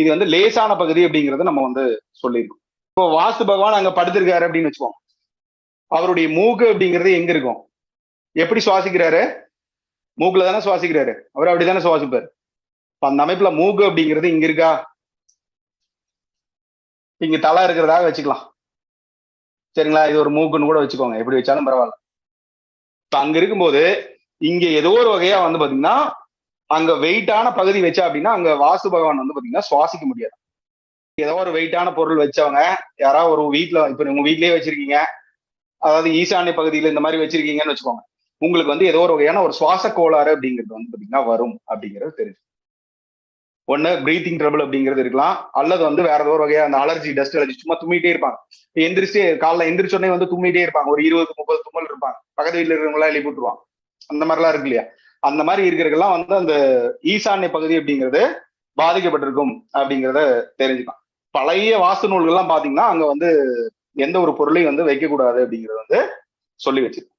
இது வந்து லேசான பகுதி அப்படிங்கறத நம்ம வந்து சொல்லியிருக்கோம் இப்போ வாஸ்து பகவான் அங்க படுத்திருக்காரு அப்படின்னு வச்சுக்கோங்க. அவருடைய மூக்கு அப்படிங்கிறது எங்க இருக்கும்? எப்படி சுவாசிக்கிறாரு? மூக்குல தானே சுவாசிக்கிறாரு. அவர் அப்படிதானே சுவாசிப்பாரு. அந்த அமைப்புல மூக்கு அப்படிங்கிறது இங்க இருக்கா? இங்க தலை இருக்கிறதாக வச்சுக்கலாம். சரிங்களா? இது ஒரு மூக்குன்னு கூட வச்சுக்கோங்க. எப்படி வச்சாலும் பரவாயில்ல. இப்ப அங்க இருக்கும்போது இங்க ஏதோ ஒரு வகையா வந்து பாத்தீங்கன்னா அங்க வெயிட்டான பகுதி வச்சா அப்படின்னா அங்க வாசு பகவான் வந்து பாத்தீங்கன்னா சுவாசிக்க முடியாது. ஏதோ ஒரு வெயிட்டான பொருள் வச்சவங்க யாராவது ஒரு வீட்டுல இப்ப உங்க வீட்லயே வச்சிருக்கீங்க. அதாவது ஈசானிய பகுதியில இந்த மாதிரி வச்சிருக்கீங்கன்னு வச்சுக்கோங்க. உங்களுக்கு வந்து ஏதோ ஒரு வகையான ஒரு சுவாச கோளாறு அப்படிங்கிறது வந்து பாத்தீங்கன்னா வரும் அப்படிங்கிறது தெரிஞ்சு ஒண்ணு பிரீத்திங் ட்ரபிள் அப்படிங்கிறது இருக்கலாம். அல்லது வந்து வேற ஏதோ ஒரு வகையா அந்த அலர்ஜி டஸ்ட் அலர்ஜி சும்மா தும்மிட்டே இருப்பாங்க. எந்திரிச்சு காலைல எந்திரிச்சோடனே வந்து தும்மிட்டே இருப்பாங்க. ஒரு இருபது முப்பது தும்மல் இருப்பாங்க. பக்கத்து வீட்டுல இருக்கிறவங்களா எழுப்பி விட்டுருவாங்க அந்த மாதிரிலாம் இருக்கு இல்லையா? அந்த மாதிரி இருக்கிறதுக்கெல்லாம் வந்து அந்த ஈசான்ய பகுதி அப்படிங்கிறது பாதிக்கப்பட்டிருக்கும் அப்படிங்கிறத தெரிஞ்சுக்கலாம். பழைய வாஸ்து நூல்கள்லாம் பாத்தீங்கன்னா அங்க வந்து எந்த ஒரு பொருளையும் வந்து வைக்கக்கூடாது அப்படிங்கறத வந்து சொல்லி வச்சிருக்கு.